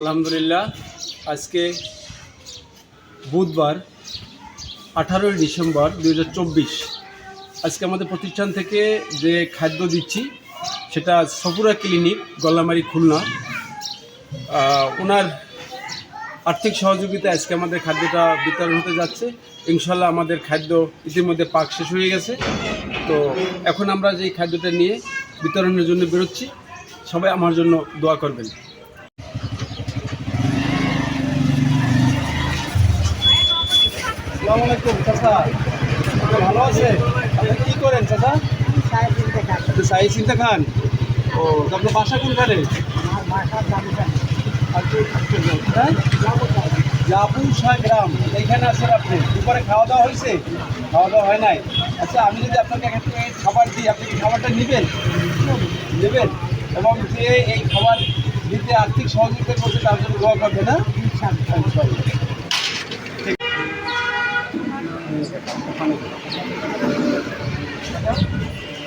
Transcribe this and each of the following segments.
আলহামদুলিল্লাহ, আজকে বুধবার, আঠারোই ডিসেম্বর দু হাজার চব্বিশ। আজকে আমাদের প্রতিষ্ঠান থেকে যে খাদ্য দিচ্ছি, সেটা সপুরা ক্লিনিক, গল্লামারি, খুলনা। ওনার আর্থিক সহযোগিতা আজকে আমাদের খাদ্যটা বিতরণ হতে যাচ্ছে। ইনশাল্লাহ আমাদের খাদ্য ইতিমধ্যে পাক শেষ হয়ে গেছে। তো এখন আমরা যে খাদ্যটা নিয়ে বিতরণের জন্য বেরোচ্ছি, সবাই আমার জন্য দোয়া করবেন। আসসালামু আলাইকুম চাচা ভালো আছে আপনি কি করেন চাচা? সাই চিন্তা খান। ও আপনার বাসা কোনখানে? হ্যাঁ? জাপুর শাহ গ্রাম। এইখানে আছেন আপনি। দুপুরে খাওয়া দাওয়া হয়েছে? খাওয়া দাওয়া হয় নাই। আচ্ছা আমি যদি আপনাকে এখান থেকে খাবার দিই আপনি কি খাবারটা নেবেন? নেবেন? এবং যে এই খাবার দিতে আর্থিক সহযোগিতা করছে তার জন্য দোয়া করবে না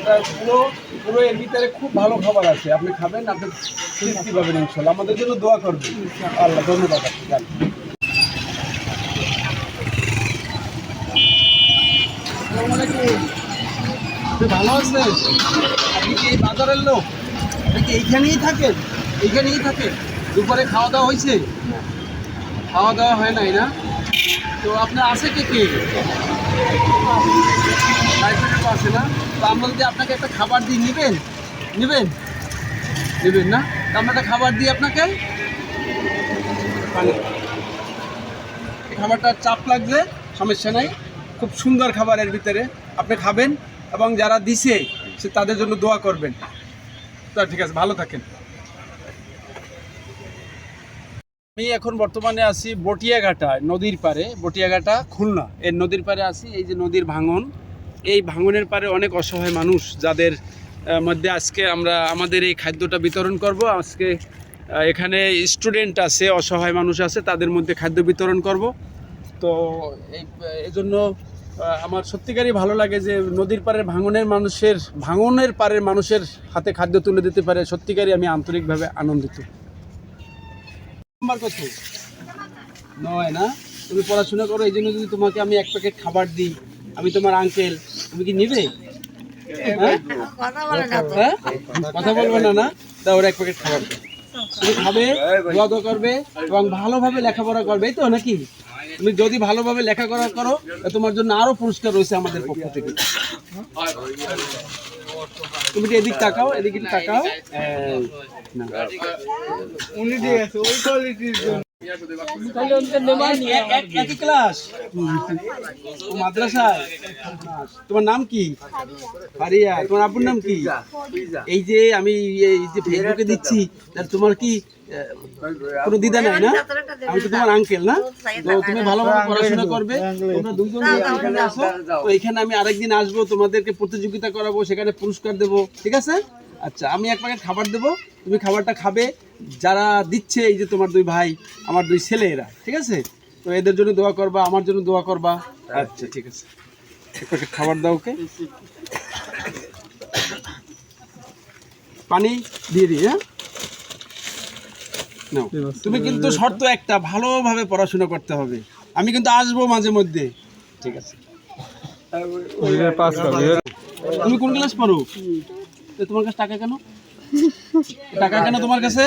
এটা পুরো পুরো এর ভিতরে খুব ভালো খাবার আছে। আপনি খাবেন, আপনি তৃপ্তি পাবেন ইনশাল্লাহ। আমাদের জন্য দোয়া করবেন। আল্লাহ, ধন্যবাদ। আপনি ভালো আছেন? আপনি কি এই বাজারের লোক? আপনি কি এইখানেই থাকেন? এইখানেই থাকেন? দুপুরে খাওয়া দাওয়া হয়েছে? খাওয়া দাওয়া হয় নাই না? তো আপনার আছে কে কে? লাইব্রেরির পাশে না। তো আমরা যদি আপনাকে একটা খাবার দিই, নেবেন? নেবেন? নেবেন না? তো আমরা একটা খাবার দিই আপনাকে। পানি। খাবারটার চাপ লাগবে সমস্যা নাই। খুব সুন্দর খাবারের ভিতরে। আপনি খাবেন এবং যারা দিছে, সে তাদের জন্য দোয়া করবেন। তো ঠিক আছে, ভালো থাকেন। আমি এখন বর্তমানে আছি বটিয়াঘাটা নদীর পারে বটিয়াঘাটা খুলনা। এর নদীর পারে আছি, এই যে নদীর ভাঙন। এই ভাঙনের পারে অনেক অসহায় মানুষ যাদের মধ্যে আজকে আমরা আমাদের এই খাদ্যটা বিতরণ করব। আজকে এখানে স্টুডেন্ট আছে অসহায় মানুষ আছে তাদের মধ্যে খাদ্য বিতরণ করব। তো এই এজন্য আহ, আমার সত্যিকারই ভালো লাগে যে নদীর পাড়ের ভাঙনের মানুষের ভাঙনের পাড়ের মানুষের হাতে খাদ্য তুলে দিতে পারে সত্যিকারই আমি আন্তরিকভাবে আনন্দিত। নয় না? তুমি পড়াশোনা করো এই জন্য যদি তোমাকে আমি এক প্যাকেট খাবার দিই আমি তোমার আঙ্কেল তুমি কি নিবে? হ্যাঁ? হ্যাঁ? কথা বলবে না না? তা ওরা এক প্যাকেট খাবার তুমি খাবে, দোয়া করবে এবং ভালোভাবে লেখাপড়া করবে, এই তো নাকি? তুমি যদি ভালোভাবে লেখাপড়া করো তোমার জন্য আরও পুরস্কার রয়েছে আমাদের পক্ষ থেকে। তুমি কি এদিক তাকাও এদিক তাকাও? মাদ্রাসায় তোমার কি? কোনো না আমি তো তোমার আঙ্কেল না তো তুমি ভালোভাবে পড়াশোনা করবে তোমরা দুজন আসো তো এখানে আমি আরেকদিন আসব তোমাদেরকে প্রতিযোগিতা করাবো সেখানে পুরস্কার দেবো ঠিক আছে আচ্ছা আমি এক প্যাকেট খাবার দেবো। তুমি খাবারটা খাবে। যারা দিচ্ছে এই যে তোমার দুই ভাই আমার দুই ছেলে এরা ঠিক আছে? তো এদের জন্য দোয়া করবা আমার জন্য দোয়া করবা। আচ্ছা ঠিক আছে। এক প্যাকেট খাবার দাও ওকে। পানি দিয়ে দিই হ্যাঁ। তুমি কিন্তু শর্ত একটা ভালোভাবে পড়াশোনা করতে হবে। আমি কিন্তু আসব মাঝে মধ্যে। ঠিক আছে। তুমি কোন ক্লাস পড়ো? তোমার কাছে টাকা কেন? টাকা কেন তোমার কাছে?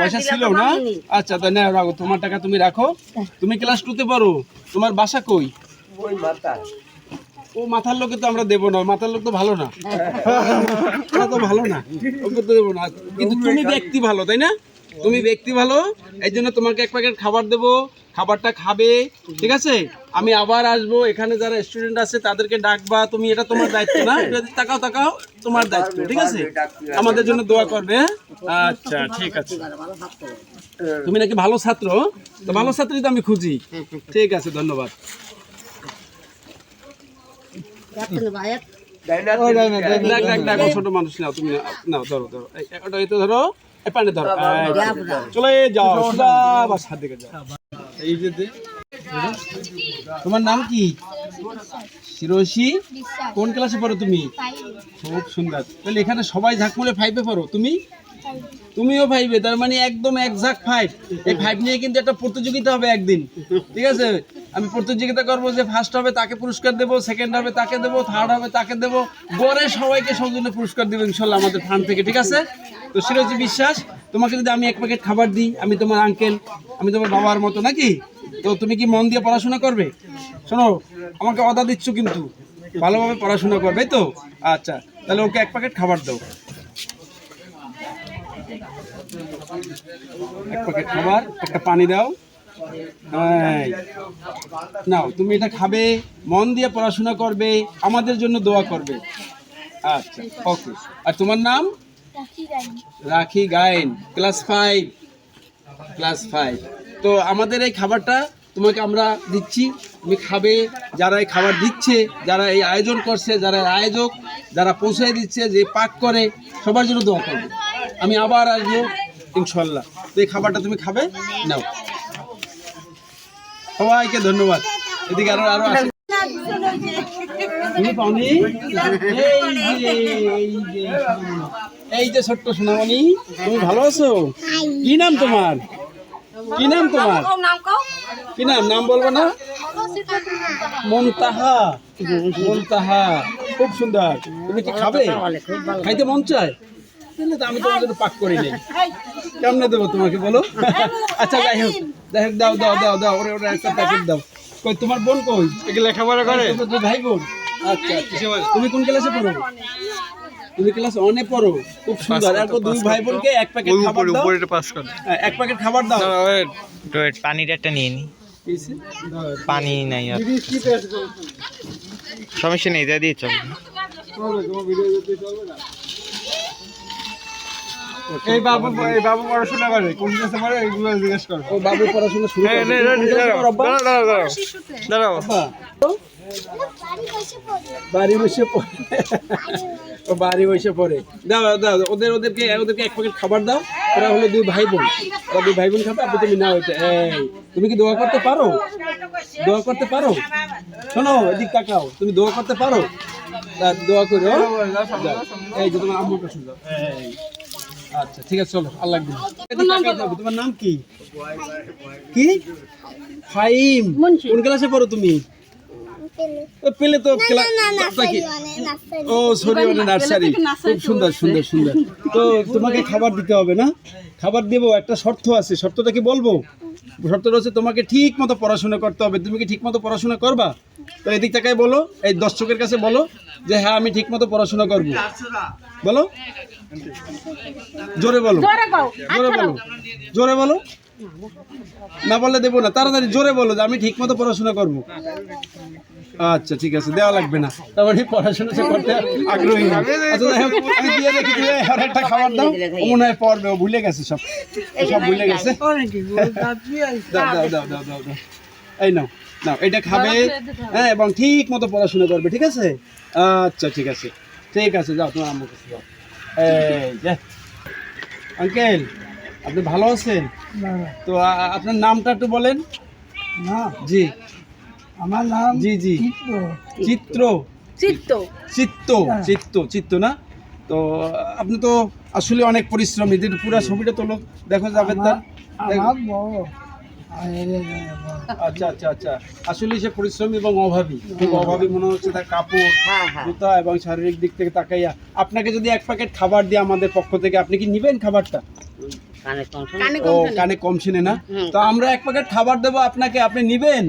পয়সা ছিল না? আচ্ছা তাই না রাখো তোমার টাকা তুমি রাখো। তুমি ক্লাস টুতে পারো তোমার বাসা কই? ও মাথার লোকে তো আমরা দেবো না মাথার লোক তো ভালো না। তো ভালো না ওকে তো দেবো না। কিন্তু তুমি ব্যক্তি ভালো তাই না? তুমি ব্যক্তি ভালো এই জন্য তোমাকে এক প্যাকেট খাবার দেবো খাবারটা খাবে ঠিক আছে? আমি আবার আসব এখানে যারা স্টুডেন্ট আছে তাদেরকে ডাকবা তুমি এটা তোমার দায়িত্ব না এটা তাকাও তাকাও তোমার দায়িত্ব ঠিক আছে? আমাদের জন্য দোয়া করবে হ্যাঁ? আচ্ছা ঠিক আছে। তুমি নাকি ভালো ছাত্র? তো ভালো ছাত্রই তো আমি খুঁজি। ঠিক আছে ধন্যবাদ। ছোট মানুষ নাও তুমি নাও, ধরো ধরো। ওটা ধরো। এই পানি ধরো। চলে যাও সোজা বাস হাত দিকে যাও। এই যে তোমার নাম কি? শিরোশি কোন ক্লাসে পড়ো তুমি? খুব সুন্দর। তাহলে এখানে সবাই ঝাঁকুলে ফাইভে পড়ো। তুমি? তুমিও ফাইভে তার মানে একদম একজাক্ট ফাইভ এই ফাইভ নিয়ে কিন্তু একটা প্রতিযোগিতা হবে একদিন। ঠিক আছে? আমি প্রতিযোগিতা করব যে ফার্স্ট হবে তাকে পুরস্কার দেবো। সেকেন্ড হবে তাকে দেবো। থার্ড হবে তাকে দেবো। গড়ে সবাইকে সৌজন্য পুরস্কার দেবো ইনশাল্লাহ আমাদের ফান্ড থেকে। ঠিক আছে? তো হচ্ছে বিশ্বাস, তোমাকে যদি আমি এক প্যাকেট খাবার দিই, আমি তোমার আঙ্কেল আমি তোমার বাবার মতো নাকি? তো তুমি কি মন দিয়ে পড়াশোনা করবে? শোনো, আমাকে অদা দিচ্ছ কিন্তু। ভালোভাবে পড়াশোনা করবে তো? আচ্ছা তাহলে ওকে এক প্যাকেট খাবার দাও। এক প্যাকেট খাবার, একটা পানি দাও। নাও, তুমি এটা খাবে, মন দিয়ে পড়াশোনা করবে, আমাদের জন্য দোয়া করবে। আচ্ছা ওকে আর তোমার নাম? Rakhi Gayen class five. Class five. তো আমাদের এই খাবারটা তোমাকে আমরা দিচ্ছি। তুমি খাবে, যারা এই খাবার দিচ্ছে, যারা এই আয়োজন করছে, যারা আয়োজক, যারা পৌঁছে দিচ্ছে, যে পাক করে, সবার জন্য দোয়া করবে। আমি আবার আসব, ইনশাল্লাহ। তো এই খাবারটা তুমি খাবে? নাও। সবাইকে ধন্যবাদ। এদিকে আরও আরও আসে। তুমি পাওনি? এই যে এই যে। এই যে ছোট্ট সোনামণি তুমি ভালো আছো? কি নাম তোমার? কি নাম তোমার? কি নাম? নাম বলব না? মনতাহা। মনতাহা খুব সুন্দর। তুমি কি খাবে? খাইতে মন চায়? তো আমি তোমার জন্য পাক করি নেই কেমনে দেবো তোমাকে বলো? আচ্ছা যাই হোক। যাই হোক দাও দাও দাও দাও ওরে ওরে একটা প্যাকেট দাও। কই তোমার বোন কই? লেখাপড়া করে। ভাই বোন। আচ্ছা আচ্ছা। তুমি কোন ক্লাসে পড়ো? তুমি ক্লাস অনে পড়ো। খুব সুন্দর। এরপর দুই ভাই বোনকে এক প্যাকেট খাবার দাও। উপরে পাস করে হ্যাঁ, এক প্যাকেট খাবার দাও। তো পানির একটা নিয়ে নি। পানি নাই আর। সমস্যা নেই যা দিয়ে চল এই বাবু এই বাবু পড়াশোনা করে কোন ক্লাসে পড়ে এগুলো জিজ্ঞেস করো ও বাবু পড়াশোনা শুরু করে নে, নে, নে, দাঁড়াও, দাঁড়াও, দাঁড়াও। বাড়ি বসে পড়ে ও বাড়ি বসে পড়ে দাও দাও ওদের ওদেরকে ওদেরকে এক প্যাকেট খাবার দাও ওরা হলো দুই ভাই বোন ওরা দুই ভাই বোন খাবে আপনি তুমি নাও এটা এই তুমি কি দোয়া করতে পারো দোয়া করতে পারো শোনো এদিক তাকাও তুমি দোয়া করতে পারো দোয়া করো। এই যে তোমার যাও এই আচ্ছা ঠিক আছে চলো আল্লাহ। তোমার নাম কি? কি? ফাইম। কোন ক্লাসে পড়ো তুমি? ও, পেলে তো কি? ও সরি মানে নার্সারি। খুব সুন্দর সুন্দর সুন্দর। তো তোমাকে খাবার দিতে হবে না? খাবার দেবো একটা শর্ত আছে। শর্তটা কি বলব? শর্তটা হচ্ছে তোমাকে ঠিক মতো পড়াশোনা করতে হবে। তুমি কি ঠিক মতো পড়াশোনা করবা? তো এদিক থেকে বলো এই দর্শকের কাছে বলো যে হ্যাঁ আমি ঠিক মতো পড়াশোনা করব। বলো। জোরে বলো। জোরে বলো। জোরে বলো। না বললে দেবো না। তাড়াতাড়ি জোরে বলো যে আমি ঠিক মতো পড়াশোনা করব। আচ্ছা ঠিক আছে দেওয়া লাগবে না। তারপরে পড়াশোনা সে করতে আগ্রহী আচ্ছা আমি দিয়ে রেখে দিলে আর একটা খাবার দাও। মনে হয় পড়বে ও ভুলে গেছে সব। সব ভুলে গেছে। দাও দাও দাও দাও দাও দাও। এই নাও নাও এটা খাবে। হ্যাঁ এবং ঠিক মতো পড়াশোনা করবে ঠিক আছে? আচ্ছা ঠিক আছে। ঠিক আছে যাও তোমার আম্মুর কাছে যাও। এই যে আঙ্কেল আপনি ভালো আছেন? তো আপনার নামটা একটু বলেন। না। জি। আমার নাম জি জি। চিত্র। চিত্ত। চিত্ত চিত্ত চিত্ত না? তো আপনি তো আসলে অনেক পরিশ্রমী যে পুরো ছবিটা তোলো দেখো যাবে। আচ্ছা আচ্ছা আচ্ছা। আসলে সে পরিশ্রমী এবং অভাবী। খুব অভাবী মনে হচ্ছে তার কাপড় জুতা এবং শারীরিক দিক থেকে তাকাইয়া। আপনাকে যদি এক প্যাকেট খাবার দিয়ে আমাদের পক্ষ থেকে আপনি কি নিবেন খাবারটা? কানে কম শুনে। না? তো আমরা এক প্যাকেট খাবার দেবো আপনাকে। আপনি নিবেন?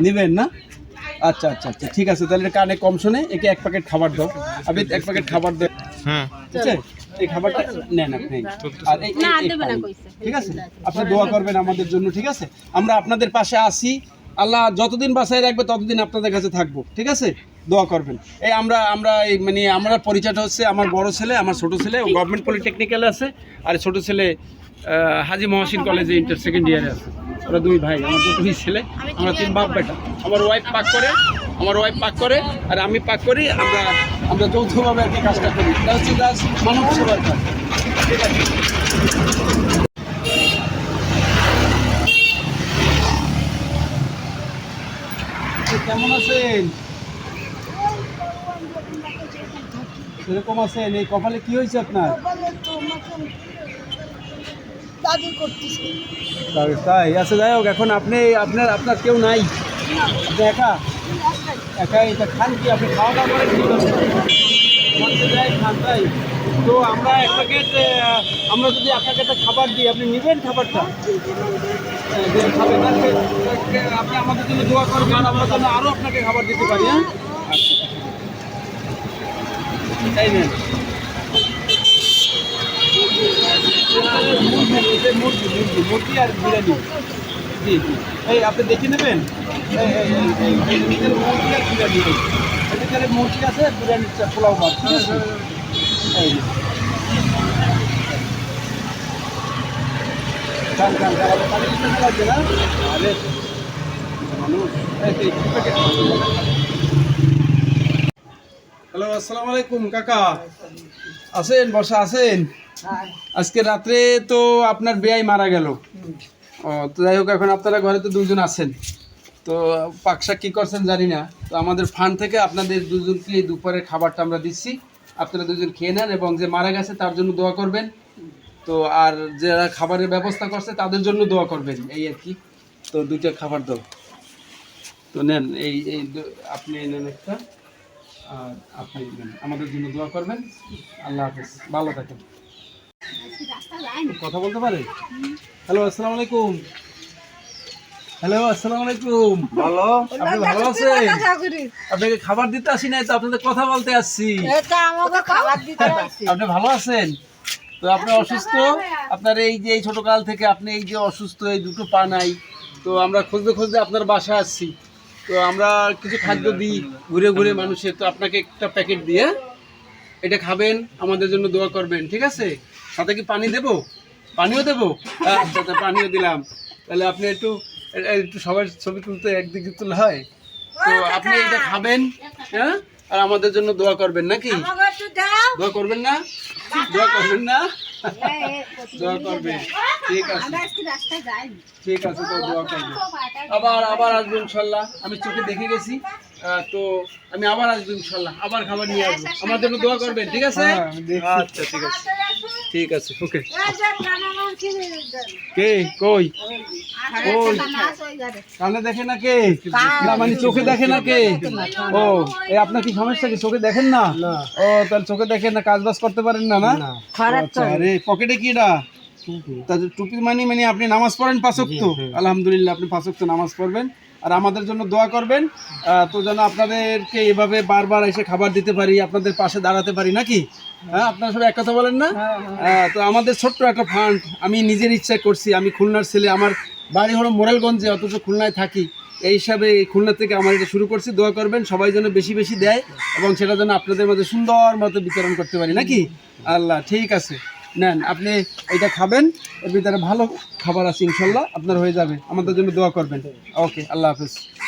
নিবেন না? আচ্ছা আচ্ছা আচ্ছা ঠিক আছে তাহলে কানে কম শুনে একে এক প্যাকেট খাবার দাও। আপনি এক প্যাকেট খাবার দেন। হুম। ঠিক আছে? এই খাবারটা নেন আপনি। আর এই- এই- না, দেবে না ঠিক আছে? আপনি দোয়া করবেন আমাদের জন্য ঠিক আছে? আমরা আপনাদের পাশে আসি আল্লাহ যতদিন বাসায় রাখবে ততদিন আপনাদের কাছে থাকব। ঠিক আছে? দোয়া করবেন। এই আমরা আমরা এই মানে আমরা পরিচয়টা হচ্ছে আমার বড় ছেলে আমার ছোট ছেলে। গভর্নমেন্ট পলিটেকনিক্যালে আছে। আর ছোট ছেলে হাজি মহসিন কলেজে ইন্টার সেকেন্ড ইয়ারে আছে। ওরা দুই ভাই আমার দুই ছেলে আমরা তিন বাপ বেটা। আমার ওয়াইফ পাক করে আমার ওয়াইফ পাক করে আর আমি পাক করি আমরা আমরা যৌথভাবে আর কি কাজটা করি। এটা হচ্ছে জাস্ট মানব সেবার কাজ। ঠিক আছে কেমন আছেন? সেরকম আছেন? এই কপালে কি হয়েছে আপনার? দাদু করতেছে। তাই তাই। আচ্ছা যাই হোক এখন আপনি আপনার আপনার কেউ নাই? আপনি একা? একাই? এটা খান কি? আপনি খাওয়া দাওয়া করেন কি? করছেন যাই খান তাই তো আমরা প্যাকেট আমরা যদি আপনাকে একটা খাবার দিই আপনি নেবেন খাবারটা? হ্যাঁ, আপনি আমাদের জন্য দোয়া করবেন আমরা জন্য আরও আপনাকে খাবার দিতে পারি হ্যাঁ? আচ্ছা তাই নেন। মুরগি মুরগি আর বিরিয়ানি। জি জি। এই, আপনি দেখে নেবেন? মুরগি আর বিরিয়ানি এই এর মুরগি আছে বিরিয়ানি পোলাও হ্যালো, আসসালামু আলাইকুম, কাকা। আছেন বসা আছেন? আজকে রাত্রে তো আপনার বেয়াই মারা গেল। ও তো যাই হোক এখন আপনারা ঘরে তো দুজন আছেন। তো পাকশাক কী করছেন জানি না। তো আমাদের ফান্ড থেকে আপনাদের দুজনকে দুপুরের খাবারটা আমরা দিচ্ছি। আপনারা দুজন খেয়ে নেন এবং যে মারা গেছে তার জন্য দোয়া করবেন। তো আর যারা খাবারের ব্যবস্থা করছে তাদের জন্য দোয়া করবেন। এই আর কি। তো দুইটা খাবার দাও। তো নেন এই এই আপনি নেন একটা। আর আপনি আমাদের জন্য দোয়া করবেন। আল্লাহ হাফেজ। ভালো থাকেন। কথা বলতে পারে? হ্যালো আসসালামু আলাইকুম। হ্যালো আসসালামু আলাইকুম। ভালো আপনি ভালো আছেন? আপনাকে খাবার দিতে আসি নাই তো আপনাদের কথা বলতে আসছি। এটা আমাকে খাবার দিতে আসছে আপনি ভালো আছেন? তো আপনি অসুস্থ? আপনার এই যে এই ছোট কাল থেকে আপনি এই যে অসুস্থ এই দুটো পা নাই তো আমরা খুঁজতে খুঁজতে আপনার বাসায় আসছি। তো আমরা কিছু খাদ্য দিই ঘুরে ঘুরে মানুষের তো আপনাকে একটা প্যাকেট দিয়ে এটা খাবেন আমাদের জন্য দোয়া করবেন ঠিক আছে? সাথে কি পানি দেবো? পানিও দেবো? আচ্ছা পানিও দিলাম। তাহলে আপনি একটু একটু সবার ছবি তুলতে একদিকে তুলে হয়। তো আপনি এটা খাবেন হ্যাঁ? আর আমাদের জন্য দোয়া করবেন নাকি? আমাকে একটু দাও। দোয়া করবেন না? দোয়া করবেন না? দোয়া করবেন ঠিক আছে। ঠিক আছে তো দোয়া করবেন আবার আবার আসব ইনশাল্লাহ। আমি চোখে দেখে গেছি। তো আমি আবার আসব ইনশাল্লাহ। আবার খাবার নিয়ে আসব। আমার জন্য দোয়া করবেন ঠিক আছে? হ্যাঁ। আচ্ছা ঠিক আছে। ঠিক আছে ওকে। কি কই? কানে দেখে না কে? না মানে চোখে দেখে না কে? ও এই আপনার কি সমস্যা কি? চোখে দেখেন না? ও তাহলে চোখে দেখেন না কাজ বাজ করতে পারেন না না? আচ্ছা আরে পকেটে কি এটা? তাহলে টুপি মানে মানে আপনি নামাজ পড়েন পাঁচক্ত আলহামদুলিল্লাহ আপনি পাঁচক্ত নামাজ পড়বেন। আর আমাদের জন্য দোয়া করবেন তো যেন আপনাদেরকে এভাবে বারবার এসে খাবার দিতে পারি আপনাদের পাশে দাঁড়াতে পারি নাকি? হ্যাঁ আপনারা সবাই এক কথা বলেন না? হ্যাঁ, তো আমাদের ছোট্ট একটা ফান্ড আমি নিজের ইচ্ছায় করছি আমি খুলনার ছেলে আমার বাড়ি হলো মোরেলগঞ্জে অথচ খুলনায় থাকি। এই হিসাবে খুলনা থেকে আমার এটা শুরু করছি দোয়া করবেন সবাই যেন বেশি বেশি দেয় এবং সেটা যেন আপনাদের মধ্যে সুন্দর মতো বিতরণ করতে পারি নাকি? আল্লাহ ঠিক আছে। নেন, আপনি এটা খাবেন, এর ভিতরে ভালো খাবার আছে ইনশাল্লাহ, আপনার হয়ে যাবে। আমাদের জন্য দোয়া করবেন। ওকে, আল্লাহ হাফেজ।